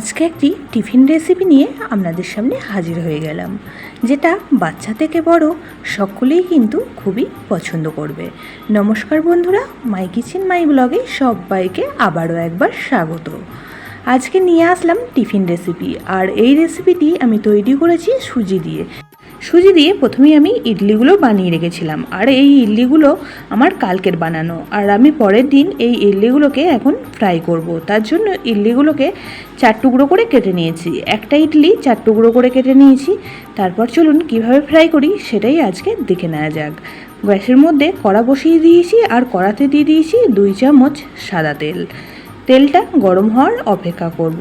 আজকে একটি tiffin recipe নিয়ে আপনাদের সামনে হাজির হয়ে গেলাম, যেটা বাচ্চা থেকে বড় সকলেই কিন্তু খুবই পছন্দ করবে। নমস্কার বন্ধুরা মাই কিচেন মাই ব্লগে সবাইকে আবারও একবার স্বাগত। আজকে নিয়ে আসলাম টিফিন রেসিপি আর এই রেসিপিটি আমি তৈরি করেছি সুজি দিয়ে। সুজি দিয়ে প্রথমেই আমি ইডলিগুলো বানিয়ে রেখেছিলাম। আর এই ইডলিগুলো আমার কালকের বানানো। আর আমি পরের দিন এই ইডলিগুলোকে এখন ফ্রাই করব। তার জন্য ইডলিগুলোকে চার টুকরো করে কেটে নিয়েছি। একটা ইডলি চার টুকরো করে কেটে নিয়েছি। তারপর চলুন কীভাবে ফ্রাই করি সেটাই আজকে দেখে নেওয়া যাক। গ্যাসের মধ্যে কড়া বসিয়ে দিয়েছি আর কড়াতে দিয়ে দিয়েছি দুই চামচ সাদা তেল। তেলটা গরম হওয়ার অপেক্ষা করব।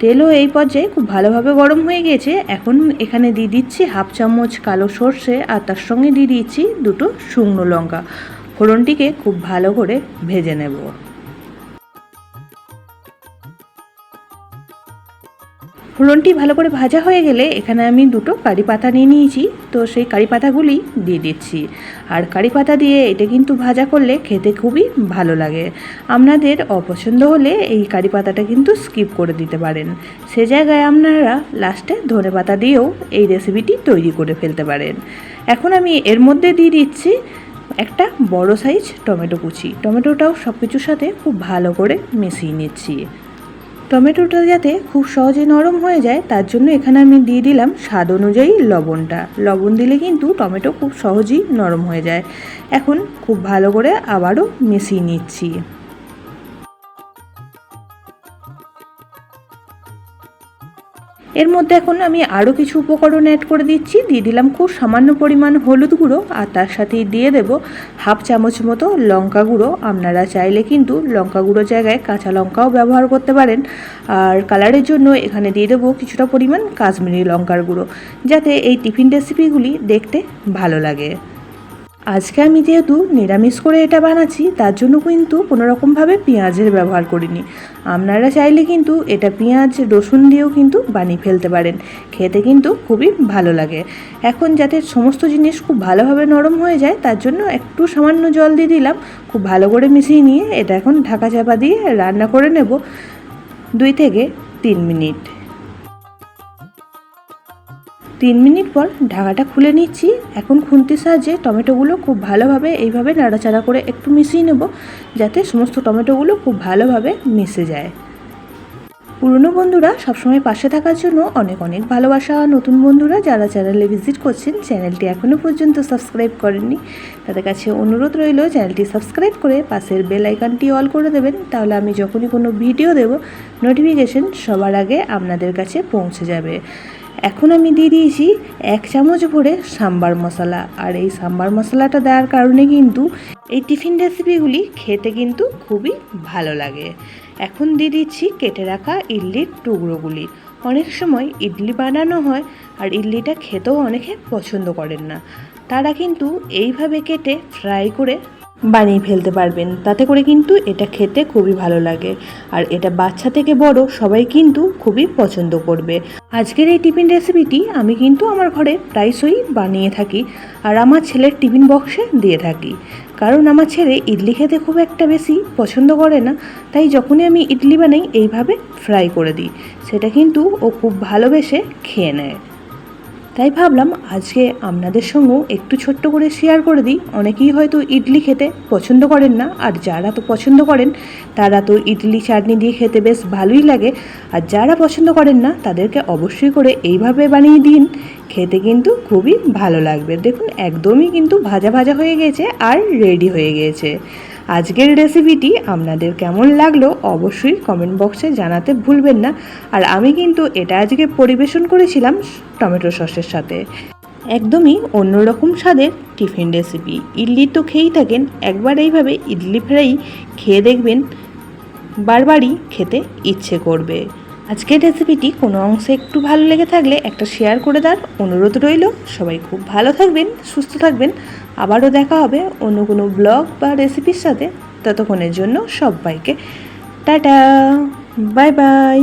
তেলও এই পর্যায়ে খুব ভালোভাবে গরম হয়ে গেছে। এখন এখানে দিয়ে দিচ্ছি হাফ চামচ কালো সর্ষে আর তার সঙ্গে দিয়ে দিচ্ছি দুটো শুকনো লঙ্কা। ফোড়নটিকে খুব ভালো করে ভেজে নেব। ফোড়নটি ভালো করে ভাজা হয়ে গেলে এখানে আমি দুটো কারি পাতা নিয়ে নিয়েছি। তো সেই কারি পাতাগুলি দিয়ে দিচ্ছি। আর কারি পাতা দিয়ে এটা কিন্তু ভাজা করলে খেতে খুবই ভালো লাগে। আপনাদের অপছন্দ হলে এই কারি পাতাটা কিন্তু স্কিপ করে দিতে পারেন। সে জায়গায় আপনারা লাস্টে ধনে পাতা দিয়েও এই রেসিপিটি তৈরি করে ফেলতে পারেন। এখন আমি এর মধ্যে দিয়ে দিচ্ছি একটা বড় সাইজ টমেটো কুচি। টমেটোটাও সব কিছুর সাথে খুব ভালো করে মিশিয়ে নিচ্ছি। টমেটোটা যাতে খুব সহজে নরম হয়ে যায়, তার জন্য এখানে আমি দিয়ে দিলাম স্বাদ অনুযায়ী লবণটা। লবণ দিলে কিন্তু টমেটো খুব সহজেই নরম হয়ে যায়। এখন খুব ভালো করে আবারও মিশিয়ে নিচ্ছি। এর মধ্যে এখন আমি আরও কিছু উপকরণ অ্যাড করে দিচ্ছি। দিয়ে দিলাম খুব সামান্য পরিমাণ হলুদ গুঁড়ো আর তার সাথে দিয়ে দেব হাফ চামচ মতো লঙ্কা গুঁড়ো। আপনারা চাইলে কিন্তু লঙ্কা গুঁড়ো জায়গায় কাঁচা লঙ্কাও ব্যবহার করতে পারেন। আর কালারের জন্য এখানে দিয়ে দেবো কিছুটা পরিমাণ কাশ্মীরি লঙ্কার গুঁড়ো, যাতে এই টিফিন রেসিপিগুলি দেখতে ভালো লাগে। আজকে আমি যেহেতু নিরামিষ করে এটা বানাচ্ছি, তার জন্য কিন্তু কোনো রকমভাবে পেঁয়াজের ব্যবহার করিনি। আপনারা চাইলে কিন্তু এটা পেঁয়াজ, রসুন দিয়েও কিন্তু বানিয়ে ফেলতে পারেন। খেতে কিন্তু খুবই ভালো লাগে। এখন যাতে সমস্ত জিনিস খুব ভালোভাবে নরম হয়ে যায়, তার জন্য একটু সামান্য জল দিয়ে দিলাম। খুব ভালো করে মিশিয়ে নিয়ে এটা এখন ঢাকা চাপা দিয়ে রান্না করে নেব দুই থেকে তিন মিনিট। তিন মিনিট পর ঢাকাটা খুলে নিচ্ছি। এখন খুন্তির সাহায্যে টমেটোগুলো খুব ভালোভাবে এইভাবে নাড়াচাড়া করে একটু মিশিয়ে নেব, যাতে সমস্ত টমেটোগুলো খুব ভালোভাবে মিশে যায়। পুরনো বন্ধুরা সবসময় পাশে থাকার জন্য অনেক অনেক ভালোবাসা। নতুন বন্ধুরা যারা চ্যানেলে ভিজিট করছেন, চ্যানেলটি এখনও পর্যন্ত সাবস্ক্রাইব করেননি, তাদের কাছে অনুরোধ রইল চ্যানেলটি সাবস্ক্রাইব করে পাশের বেল আইকনটি অল করে দেবেন। তাহলে আমি যখনই কোনো ভিডিও দেব, নোটিফিকেশন সবার আগে আপনাদের কাছে পৌঁছে যাবে। এখন আমি দিয়ে দিয়েছি এক চামচ ভরে সাম্বার মশলা। আর এই সাম্বার মশলাটা দেওয়ার কারণে কিন্তু এই টিফিন রেসিপিগুলি খেতে কিন্তু খুবই ভালো লাগে। এখন দিয়ে দিচ্ছি কেটে রাখা ইডলির টুকরোগুলি। অনেক সময় ইডলি বানানো হয় আর ইডলিটা খেতেও অনেকে পছন্দ করেন না। তারা কিন্তু এইভাবে কেটে ফ্রাই করে বানিয়ে ফেলতে পারবেন। তাতে করে কিন্তু এটা খেতে খুবই ভালো লাগে। আর এটা বাচ্চা থেকে বড় সবাই কিন্তু খুবই পছন্দ করবে। আজকের এই টিফিন রেসিপিটি আমি কিন্তু আমার ঘরে প্রায়শই বানিয়ে থাকি আর আমার ছেলের টিফিন বক্সে দিয়ে থাকি। কারণ আমার ছেলে ইডলি খেতে খুব একটা বেশি পছন্দ করে না, তাই যখনই আমি ইডলি বানাই, এইভাবে ফ্রাই করে দিই। সেটা কিন্তু ও খুব ভালোবেসে খেয়ে নেয়। তাই ভাবলাম আজকে আপনাদের সঙ্গেও একটু ছোট্ট করে শেয়ার করে দিই। অনেকেই হয়তো ইডলি খেতে পছন্দ করেন না, আর যারা তো পছন্দ করেন, তারা তো ইডলি, চাটনি দিয়ে খেতে বেশ ভালোই লাগে। আর যারা পছন্দ করেন না, তাদেরকে অবশ্যই করে এইভাবে বানিয়ে দিন। খেতে কিন্তু খুবই ভালো লাগবে। দেখুন, একদমই কিন্তু ভাজা ভাজা হয়ে গেছে আর রেডি হয়ে গেছে। আজকের রেসিপিটি আপনাদের কেমন লাগল অবশ্যই কমেন্ট বক্সে জানাতে ভুলবেন না। আর আমি কিন্তু এটা আজকে পরিবেশন করেছিলাম টমেটো সসের সাথে। একদমই অন্যরকম স্বাদের টিফিন রেসিপি ইডলি তো খেয়েই থাকেন, একবার এইভাবে ইডলি ফ্রাই খেয়ে দেখবেন, বারবারই খেতে ইচ্ছে করবে। আজকের রেসিপিটি কোনো অংশে একটু ভালো লেগে থাকলে একটা শেয়ার করে দেওয়ার অনুরোধ রইল। সবাই খুব ভালো থাকবেন, সুস্থ থাকবেন। আবারও দেখা হবে অন্য কোনো ব্লগ বা রেসিপির সাথে। ততক্ষণের জন্য সবাইকে টাটা, বাই বাই।